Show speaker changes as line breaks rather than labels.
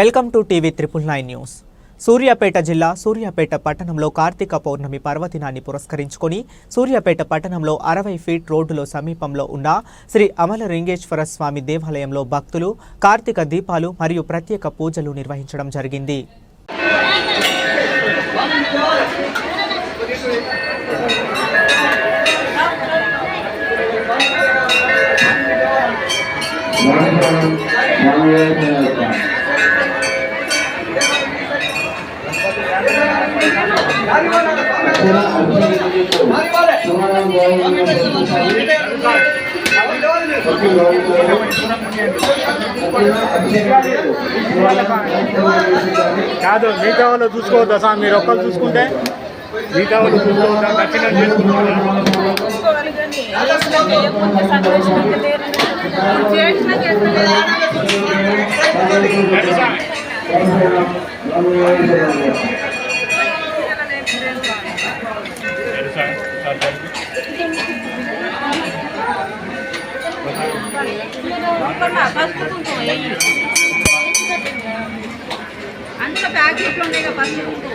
Welcome to TV triple nine news. Suryapet జిల్లా సూర్యాపేట పట్టణంలో కార్తీక పౌర్ణమి పర్వదినాన్ని పురస్కరించుకొని సూర్యాపేట పట్టణంలో అరవై ఫీట్ రోడ్డులో సమీపంలో ఉన్న శ్రీ అమలలింగేశ్వర స్వామి దేవాలయంలో భక్తులు కార్తీక దీపాలు మరియు ప్రత్యేక పూజలు నిర్వహించడం జరిగింది.
కాదు మిగతా వాళ్ళు చూసుకోవద్దా సార్? మీరు ఒక్కరు చూసుకుంటే? మిగతా వాళ్ళు చూసుకోవద్దా? దర్శనం చేసుకుంటారా?
అందులో ప్యాకెట్లు ఉన్నాయి కదా పసుపు కుంకుమ.